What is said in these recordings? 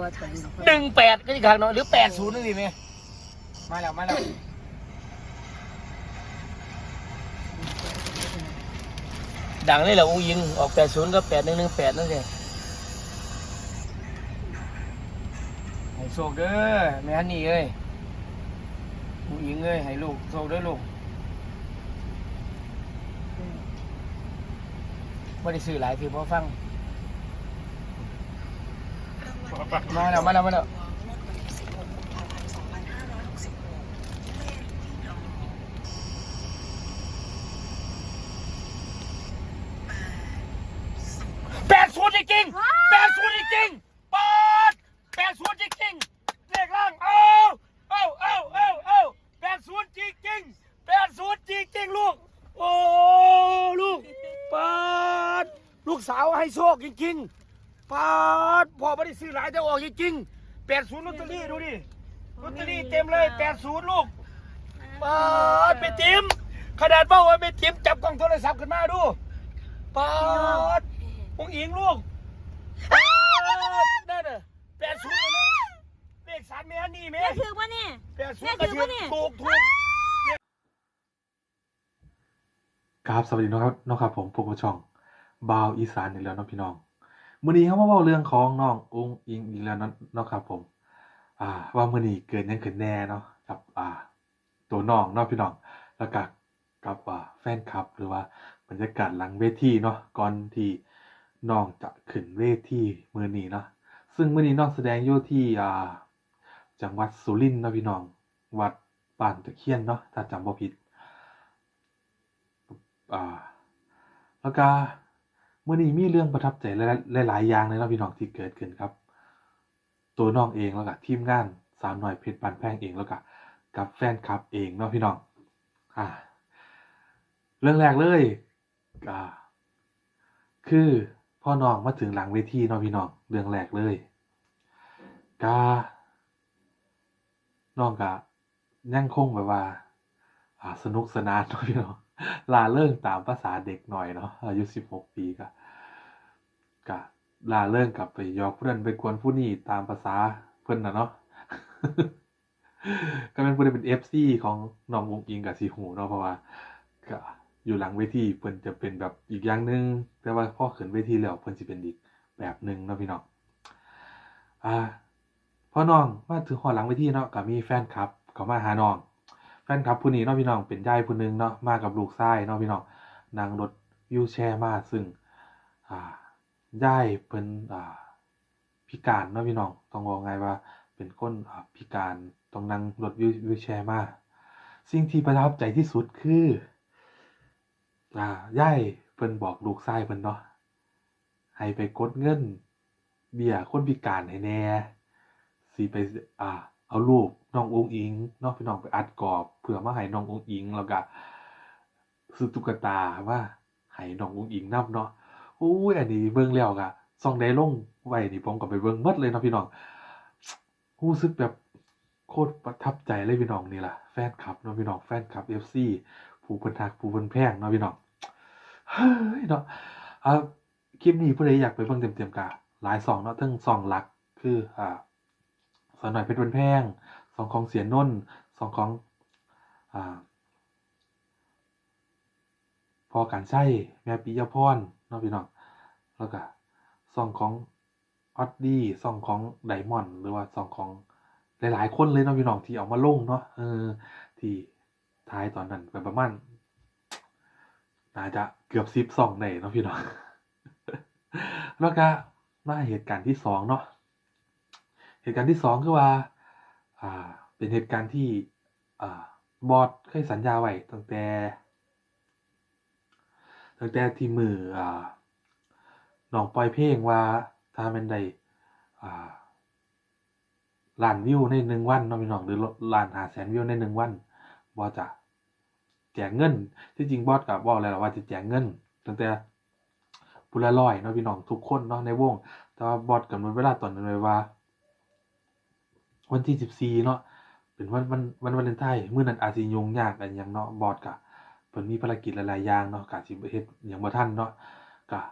บอสตะลุนหนึ่งแปดก็ที่ขังเนาะหรือแปดศูนย์นั่นสิไหมมาแล้วมาแล้วดังเลยเหรออุ้งยิงออกแปดศูนย์ก็แปดหนึ่งหนึ่งแปดนั่นเองให้โชคเด้อแม่ฮันนี่เอ้ยอุ้งยิงเอ้ยให้ลูกโชคเด้อลูกไม่ได้ซื้อหลายทีเพราะฟัง มาแล้วมาแล้วมาแล้วแปดศูนย์จริงๆแปดศูนย์จริงๆปาดแปดศูนย์จริงๆเลขล่างเอาเอาเอาเอาเอาแปดศูนย์จริงๆแปดศูนย์จริงๆลูก โอ้ลูกปาดลูกสาวให้โชคจริงๆ ปาดพ่อไม่ได้ซื้อหลายแต่ออกจริงๆแปดศูนย์ลอตเตอรี่ดูดิลอตเตอรี่เต็มเลยแปดศูนย์ลูกปาดไปติมขนาดเบ้าไว้ไปติมจับกล้องโทรศัพท์ขึ้นมาดูปาดปุงอิงลูกปาดนั่นน่ะแปดศูนย์เลยนะเลขสามเมียนี่แม่แม่ถือป่ะนี่แปดศูนย์กระแม่ถืเทีอยปะเนี่ยถูกถูกครับสวัสดีเนาะครับเนาะครับผมพวกผู้ช่องบาวอีสานอีกแล้วเนาะพี่น้อง มื้อนี้เขามาเว้าเรื่องของน้ององอิงอีกแล้วเนาะนะครับผม อ่า ว่ามื้อนี้เกิดยังขึ้นแน่เนาะกับ อ่า ตัวน้องเนาะพี่น้องแล้วก็กับอ่าแฟนคลับหรือว่าบรรยากาศหลังเวทีเนาะก่อนที่น้องจะขึ้นเวทีมื้อนี้เนาะซึ่งมื้อนี้น้องแสดงอยู่ที่อ่าจังหวัดสุรินทร์นะพี่น้อง วัดบ้านตะเคียนเนาะถ้าจำบ่ผิด อ่า แล้วก็ เมื่อนี้มีเรื่องประทับใจหลายๆอย่างเลยเนะพี่น้องที่เกิดขึ้นครับ ตัวน้องเองแล้วก็ทีมงานสามหน่อยเพชรบานแพงเองแล้วก็กับแฟนคลับเองเนาะพี่น้องอ่าเรื่องแรกเลยอ่าคือพ่อน้องมาถึงหลังเวทีเนาะพี่น้องเรื่องแรกเลยกาน้องกะยังคงแบบว่าอ่าสนุกสนานเนาะพี่น้อง ลาเริงตามภาษาเด็กหน่อยเนาะอายุสิบหกปีก็ก็ลาเริงกลับไปยอกเพื่อนไปกวนผู้นี่ตามภาษาเพื่อนนะเนาะก็เป็นผู้ที่เป็นเอฟซีของน้องวงอิงกับสีหูเนาะเพราะว่าก็อยู่หลังเวทีเพิ่อนจะเป็นแบบอีกอย่างหนึ่งแต่ว่าพอขึ้นเวทีแล้วเพิ่อนจะเป็นอีกแบบหนึ่งเนาะพี่น้องอ่าพอน้องมาถึงหอหลังเวทีเนาะก็มีแฟนคลับเขามาหาน้อง ฟนคลับผู้นี้เนาะพี่น้องเป็นยายผู้หนึงเนาะมากับลูกชายเนาะพี่น้องนั่งรถวิวแชร์มาซึ่งอ่ายายเพิ่นอ่าพิการเนาะพี่น้องต้องบอกไงว่าเป็นคนอ่าพิการต้องนั่งรถวิวแชร์มาสิ่งที่ประทับใจที่สุดคืออ่ายายเพิ่นบอกลูกชายเพิ่นเนาะให้ไปกดเงิน เบี้ยคนพิการให้แน่สิไปอ่าเอารูป น้ององอิงน้องพี่น้องไปอัดกรอบเพื่อมาให้น้ององอิงแล้วก็ซื้อตุ๊กตาว่าให้น้ององอิงนํเนาะโอ้ยอันนี้เบิ่งแล้วก็ซองได้ลงไว้นี่ผมก็ไปเบิ่งหมดเลยเนาะพี่น้องรู้สึกแบบโคตรประทับใจเลยพี่น้องนี่ล่ะแฟนคลับเนาะพี่น้องแฟนคลับ FC ผู้เพิ่นทักผู้เพิ่นแพงเนาะพี่น้องเฮ้ยเนาะอ่าคลิปนี้ผู้ใดอยากไปเบิ่งเต็มๆก็หลายช่องเนาะทั้งช่องหลักคืออ่าสาวหน่อยเพชรวันแพง องของเสียนนท์สองของอพอการใช้แม่ปิยพรเนาะพี่น้องแล้วก็สองของออดดี้สองของไดมอนด์หรือว่าสองของหลาย ๆ คนเลยเนาะพี่น้องที่เอามาลงเนาะเออที่ท้ายตอนนั้นประมาณน่าจะเกือบสิบสองในเนาะพี่น้องแล้วก็มาเหตุการณ์ที่สองเนาะเหตุการณ์ที่สองคือว่า อ่าเป็นเหตุการณ์ที่อ่าบอสเคยสัญญาไว้ตั้งแต่ตั้งแต่ที่มืออ่าน้องปล่อยเพลงว่าถ้ามันได้อ่าล้านวิวในหนึ่งวันเนาะพี่น้องหรือล้านหาแสนวิวในหนึ่งวันบอสจะแจกเงิน ที่จริงบอสกับบอกแล้วว่าจะแจกเงิน ตั้งแต่ปุละร้อยเนาะพี่น้องทุกคนเนาะในวง แต่ว่าบอสกำหนดเวลาตอนนั้นไว้ว่า วันที่สิบสี่เนาะเป็นวันวันวันวาเลนไทน์มื้อนั้นอาจสิยุ่งยากอันหยังเนาะบอสกะเพิ่นมีภารกิจหลายๆอย่างเนาะกะสิเฮ็ดหยังบ่ทันเนาะกะ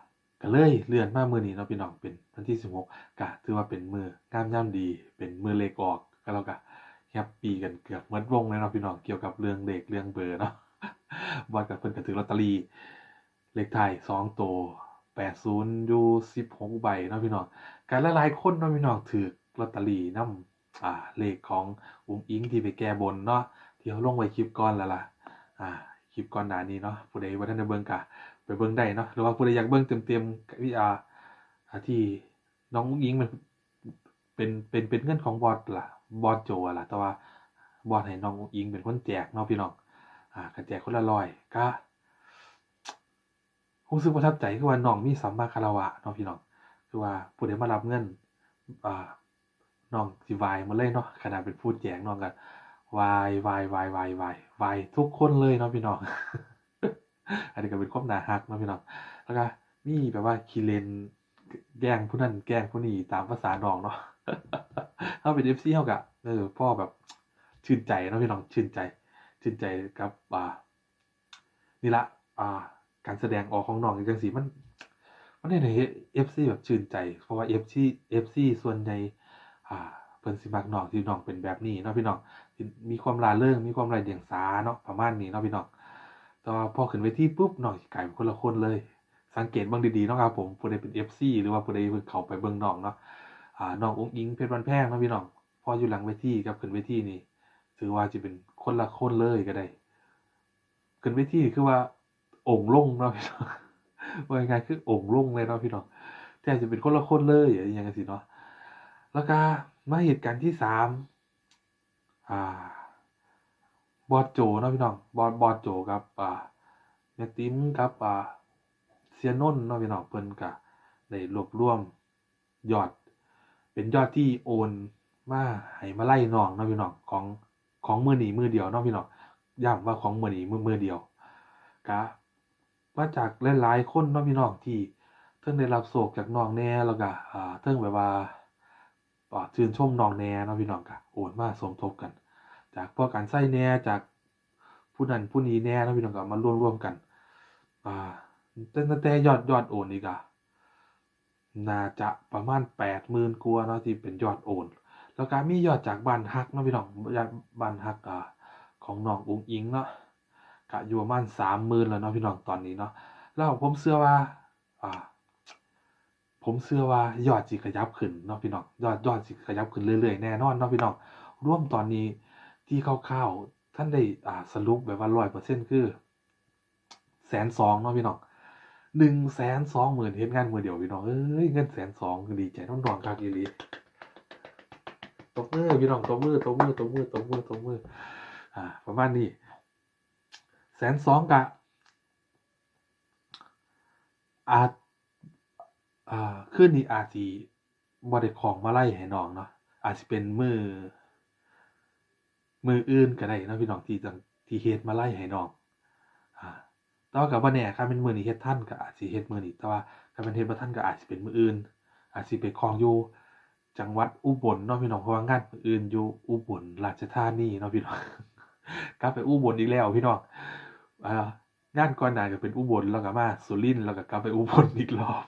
ก็เลยเลื่อนมามื้อนี้เนาะพี่น้องเป็นวันที่16ก็ถือว่าเป็นมื้องามยามดี เป็นมื้อเลขออกก็แล้วก็แฮปปี้กันเกือบหมดวงเลยเนาะพี่น้องเกี่ยวกับเรื่องเลขเรื่องเบอร์เนาะบอดกับเพิ่นก็ถือลอตเตอรี่เลขท้าย2ตัว80อยู่16ใบเนาะพี่น้องก็หลายๆคนเนาะพี่น้องถือลอตเตอรี่นำ อ่าเลขของอุ๋งอิงที่ไปแก้บนเนาะที่เขาลงไว้คลิปก่อนแล้วล่ะอ่าคลิปก่อนหน้านี้เนาะผู้ใดบ่ทันได้เบิ่งก็ไปเบิ่งได้เนาะหรือว่าผู้ใดอยากเบิ่งเต็มๆกับวิอาที่น้องอุ้งอิงมันเป็นเป็นเป็นเงินของบอสล่ะบอสโจล่ะ แต่ว่าบอสให้น้องอุ้งอิงเป็นคนแจกเนาะพี่น้องอ่าก็แจกคนละร้อยก็รู้สึกประทับใจคือว่าน้องมีสัมมาคารวะเนาะพี่น้องคือว่าผู้ใดมารับเงินอ่า น้องสิวายมาเลยเนาะขนาดเป็นผู้แจกน้องก็วายวายวายวายวายวายทุกคนเลยเนาะพี่น้อง อันนี้ก็เป็นความน่าฮักเนาะพี่น้อง แล้วก็มีแบบว่าคีเลนแกล้งผู้นั้นแกล้งผู้นี้ตามภาษาน้องเนาะเขาเป็น FC เฮากะเออพ่อแบบชื่นใจเนาะพี่น้องชื่นใจชื่นใจกับอ่านี่ละอ่า การแสดงออกของน้องจังซี่มันมันได้ให้ FC แบบชื่นใจ เพราะว่า FC FC ส่วนใหญ่ อ่าเพิ่นสิมักน้องที่น้องเป็นแบบนี้เนาะพี่น้องมีความร่าเริงมีความไรเดียงสาเนาะประมาณนี้เนาะพี่น้องแต่ว่าพอขึ้นเวทีปุ๊บน้องสิกลายเป็นคนละคนเลย สังเกตบิ่งดีๆเนาะครับผมผู้ใดเป็น FC หรือว่าผู้ใดเพิ่งเข้าไปเบิ่งน้องเนาะอ่าน้องอุ้งอิงเพชรวันแพงเนาะพี่น้องพออยู่หลังเวทีกับขึ้นเวทีนี่ถือว่าจะเป็นคนละคนเลยก็ได้ขึ้นเวทีคือว่าองค์ลงเนาะพี่น้องว่าไงคือองค์ลงเลยเนาะพี่น้องแทบจะเป็นคนละคนเลยอย่างอย่างสิเนาะ แล้วก็มาเหตุการณ์ที่สามอ่าบอสโจเนาะพี่น้องบอสบอสโจกับอ่าแม่ติ้มกับอ่าเซียนนเนาะพี่น้องเพิ่นก็ได้รวบรวมยอด เป็นยอดที่โอนมาให้มาไล่น้องเนาะพี่น้องของของมือหนีมือเดียวเนาะพี่น้องย้ำว่าของมือหนีมือมือเดียวก็มาจากหลายๆคนเนาะพี่น้องที่เพิ่งได้รับโศกจากน้องแน่แล้วก็อ่าเพิ่งแบบว่า อ่าชื่นชมน้องแน่เนาะพี่น้องก็โอนมาสมทบกัน จากพวกการใส่แหน่จากผู้นั้นผู้นี้แหน่แล้วพี่น้องก็มารวมร่วมกัน อ่าแต่แต่แต่ยอดยอดโอนอีกะน่าจะประมาณแปดหมื่นกว่าเนาะที่เป็นยอดโอน แล้วก็มียอดจากบ้านฮักเนาะพี่น้องยอดบ้านฮักอ่าของน้องอุ้งอิงเนาะก็อยู่ประมาณสามหมื่นแล้วเนาะพี่น้องตอนนี้เนาะแล้วผมเชื่อว่า อ่า ผมเชื่อว่ายอดสิขยับขึ้นเนาะพี่น้องยอดยอดสิขยับขึ้นเรื่อยๆแน่นอนเนาะพี่น้องร่วมตอนนี้ที่คร่าวๆท่านได้อ่าสรุปแบบว่าร้อยเปอร์เซ็นต์คือแสนสองเนาะพี่น้องหนึ่งแสนสองหมื่นเฮ็ดงานมือเดียวพี่น้องเอ้ยเงินแสนสองดีใจต้องดองคักอีหลีตบมือพี่น้องตบมือตบมือตบมือตบมือตบมืออ่า ประมาณนี้แสนสองกะอาจ อ่าขึ้นนี้อาจสิบ่ได้ของมาไล่ให้น้องเนาะอาจสิเป็นมือมืออื่นก็ได้นะพี่น้องที่จังที่เฮ็ดมาไล่ให้น้องอ่าแต่ว่าก็บ่แน่ครับเป็นมือนี้เฮ็ดทันก็อาจสิเฮ็ดมือนี้แต่ว่าถ้าเป็นเฮ็ดบ่ทันก็อาจสิเป็นมืออื่น อาจสิไปของอยู่จังหวัดอุบลเนาะพี่น้องเพราะว่างานมืออื่นอยู่อุบลราชธานีเนาะพี่น้องกลับไปอุบลอีกแล้วพี่น้องอ่างานก่อนหน้าก็เป็นอุบลแล้วก็มาสุรินทร์แล้วก็กลับไปอุบลอีกรอบ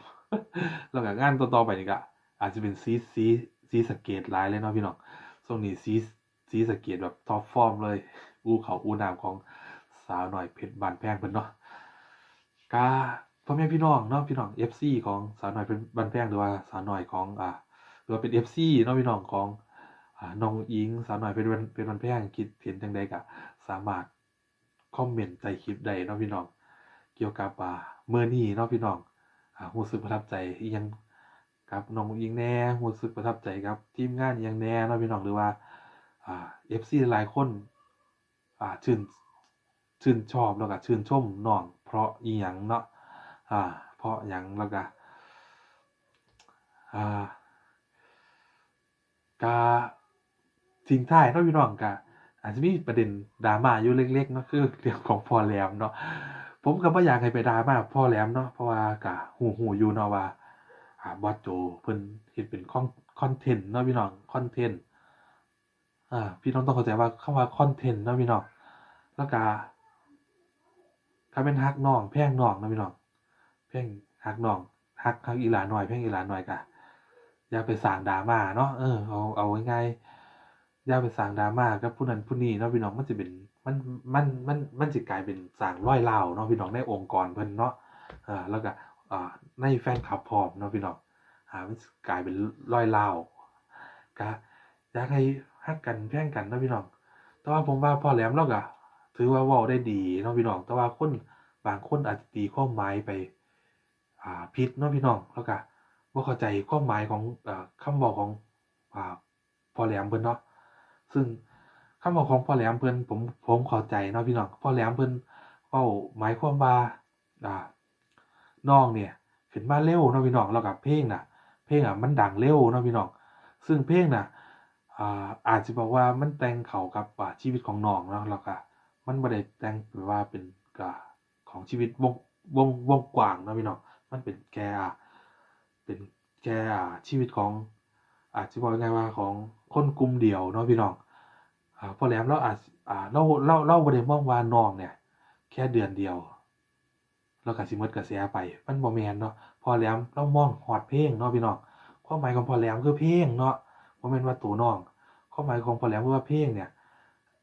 แล้วก็งานต่อๆไปนี่ก็อาจจะเป็นซีซีซีสะเกตหลายเลยเนาะพี่น้องช่วงนี้ซีซีสะเกตแบบท็อปฟอร์มเลย อูเขาอูนามของสาวหน่อยเพชรบานแพงเพิ่นเนาะกาพ่อแม่พี่น้องเนาะพี่น้อง FC ของสาวหน่อยเป็นบานแพงหรือว่าสาวหน่อยของอ่าหรือว่าเป็น FC เนาะพี่น้องของอ่าน้องอิงสาวหน่อยเป็นวันเป็นวันแพงคิดเห็นจังใดก็สามารถคอมเมนต์ใต้คลิปได้เนาะพี่น้อง เกี่ยวกับอ่าเมื่อนี้เนาะพี่น้อง รู้สึกประทับใจยังกับน้องอิงแน่รู้สึกประทับใจกับ ทีมงานยังแน่เนาะพี่น้องหรือว่าเอ่า FC หลายคนชื่นชื่นชอบแล้วก็ชื่นชมน้องเพราะอีหยังเนาะเพราะหยังแล้วก็กาทิ้งท้ายนะพี่น้องกะอาจจะมีประเด็นดราม่าอยู่เล็กๆเนาะคือเรื่องของพอแลมเนาะ ผมก็บ่อยากให้ไปดราม่าพ่อแหลมเนาะเพราะว่ากะหูหูอยู่เนาะว่าอ่าบอสโจเพิ่นเฮ็ดเป็นคอนคอนเทนต์เนาะพี่น้องคอนเทนต์อ่าพี่น้องต้องเข้าใจว่าคำว่าคอนเทนต์เนาะพี่น้องแล้วก็ถ้าเป็นฮักน้องแพงน้องเนาะพี่น้องแพงฮักน้องฮักฮักอีหลาหน่อยเพ่งอีหลาหน่อยกะอย่าไปสั่งดราม่าเนาะเออเอาเอาง่ายๆ ย่าไปสั่งดราม่ากับผู้นั้นผู้นี้เนาะพี่น้องมันจะเป็นมันมันมันมันจะกลายเป็นสั่งร้อยเล่าเนาะพี่น้องในองค์กรเพิ่นเนาะอ่าแล้วก็อ่าในแฟนคลับพร้อมเนาะพี่น้องอ่ามันกลายเป็นร้อยเล่ากะอยากให้ฮักกันแพ่งกันเนาะพี่น้องแต่ว่าผมว่าพ่อแหลมเราก็ถือว่าเว้าได้ดีเนาะพี่น้อง แต่ว่าคนบางคนอาจจะตีความหมายไปอ่าผิดเนาะพี่น้องแล้วก็บ่เข้าใจความหมายของอ่อคำบอกของอ่าพ่อแหลมเพิ่นเนาะ ซึ่งคำบอกของพ่อแหลมเพิ่นผมผมเข้าใจเนาะพี่น้องพ่อแหลมเพิ่นเว้าหมายความว่าอ่าน้องเนี่ยขึ้นมาเร็วเนาะพี่น้องแล้วก็เพลงน่ะ เพลงอะมันดังเร็วเนาะพี่น้องซึ่งเพลงน่ะอ่าอาจจะบอกว่ามันแต่งเข้ากับอ่าชีวิตของน้องเนาะแล้วก็มันบ่ได้แต่งแบบว่าเป็นกของชีวิตวงวงวงกว้างเนาะพี่น้องมันเป็นแค่เป็นแค่ชีวิตของ อาจจะบอกยังไงว่าของคนกลุ่มเดียวเนาะพี่น้องอ่าพอแหลมเราอาจอ่าเราเราเราบ่ได้มองว่าน้องเนี่ย แค่เดือนเดียวเราก็สิหมดกระแสไป มันบ่แมนเนาะพอแหลมเรามองฮอดเพลงเนาะพี่น้องความหมายของพอแหลมคือเพลงเนาะบ่แม่นว่าตัวน้องความหมายของพอแหลมคือว่าเพลงเนี่ย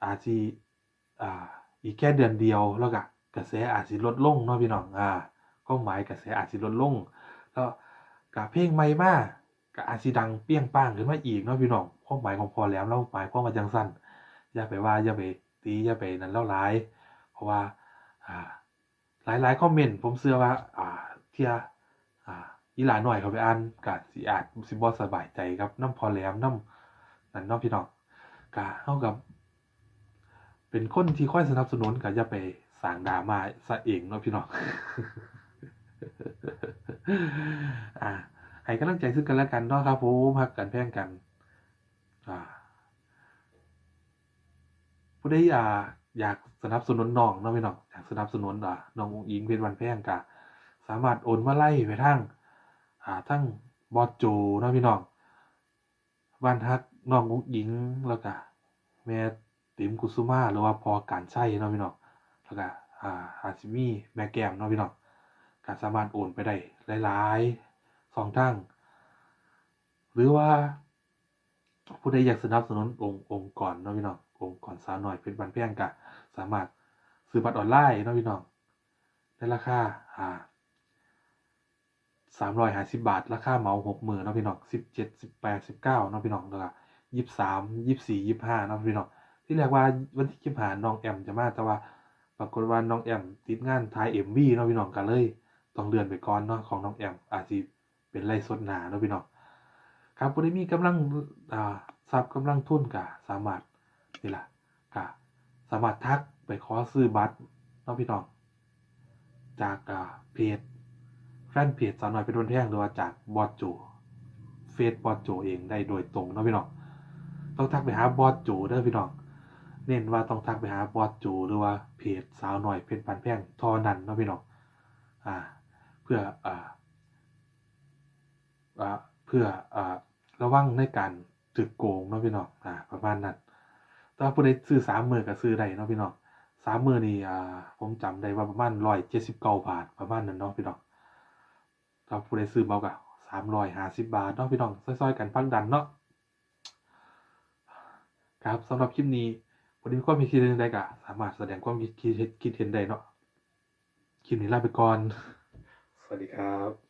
อาจสิอ่าอีกแค่เดือนเดียวแล้วก็กระแสอาจสิลดลงเนาะพี่น้องอ่าความหมายกระแสอาจสิลดลงแล้วกับเพลงใหม่มา ก็อาจสิดังเปรี้ยงป้างขึ้นมาอีกเนาะพี่น้องความหมายของพอแหลมเราหมายความว่าจังสั้นอย่าไปว่าอย่าไปตีอย่าไปนั่นเล่าร้าย เพราะว่าอ่ายหลายคอมเมนต์ผมเชื่อว่า อ่าเที่ยอ่าอีหลาหน่อยเขาไปอ่านก็สิอาจสิบ่สบายใจครับน้ำพอแหลมน้ำนั่นเนาะพี่น้องก็เท่ากับ เป็นคนที่ค่อยสนับสนุนก็อย่าไปสร้างดราม่าซะเองเนาะพี่น้องอ่า ให้กำลังใจซึ่งกันและกันเนาะครับผมฮักกันแพ่งกันผู้ใดอ่าอยากสนับสนุนน้องเนาะพี่น้องอยากสนับสนุนอ่าน้องอุ๋งอิงเพชรวันแพ่งกะสามารถโอนมาไล่ไปทั้งอ่าทั้งบอสโจเนาะพี่น้องบ้านฮักน้องอุ๋งอิงแล้วก็แม่ติ๋มกุสุมาหรือว่าพอการใช้เนาะพี่น้องแล้วก็อ่าอาซิมีแม่แก้มเนาะพี่น้องก็สามารถโอนไปได้หลาย ๆ สองทาง หรือว่าผู้ใดอยากสนับสนุนองค์องค์กรเนาะพี่น้ององค์กรสาวน้อยเพชรบันแพงกะสามารถซื้อบัตรออนไลน์เนาะพี่น้องในราคาอ่าสามร้อยห้าสิบบาท ราคาเหมาหกหมื่นเนาะพี่น้องสิบเจ็ดสิบแปดสิบเก้าเนาะพี่น้องแล้วก็ยี่สิบสามยี่สิบสี่ยี่สิบห้าเนาะพี่น้องที่แรกว่าวันที่ยี่สิบห้าน้องแอมจะมาแต่ว่าปรากฏว่าน้องแอมติดงานถ่ายเอ็มวีเนาะพี่น้องกันเลย ต้องเลื่อนไปก่อนเนาะของน้องแอมอาจจะ เป็นไล่สดหนาเนาะพี่น้องครับผู้ใดมีกำลังอ่าทรัพย์กำลังทุนกะสามารถนี่ล่ะกะสามารถทักไปขอซื้อบัตรเนาะพี่น้องจากอ่าเพจแฟนเพจสาวน้อยเป็นวันแท่งหรือว่าจากบอสโจเฟซบอสโจเองได้โดยตรงเนาะพี่น้องต้องทักไปหาบอสโจเด้อพี่น้องเน้นว่าต้องทักไปหาบอสโจหรือว่าเพจสาวหน้อยเพจปันแพงทอนันเนาะพี่น้องอ่า เพื่ออ่า เพื่ออระวังในการถึกโกงเนาะพี่น้องอ่าประมาณนั้นถ้าผู้ใดซื้อสามมือก็ซื้อได้เนาะพี่น้องสามมือนี่อ่าผมจำได้ว่าประมาณร้อยเจ็ดสิบเก้าบาทประมาณนั้นเนาะพี่น้องถ้าผู้ใดซื้อเบาก็สามร้อยห้าสิบบาทเนาะพี่น้องซอยๆกันพักดันเนาะครับสำหรับคลิปนี้วันนี้ก็มีคิดเห็นใดก็สามารถแสดงความคิดคิดคิดเห็นได้เนาะคลิปนี้ลาไปก่อน สวัสดีครับ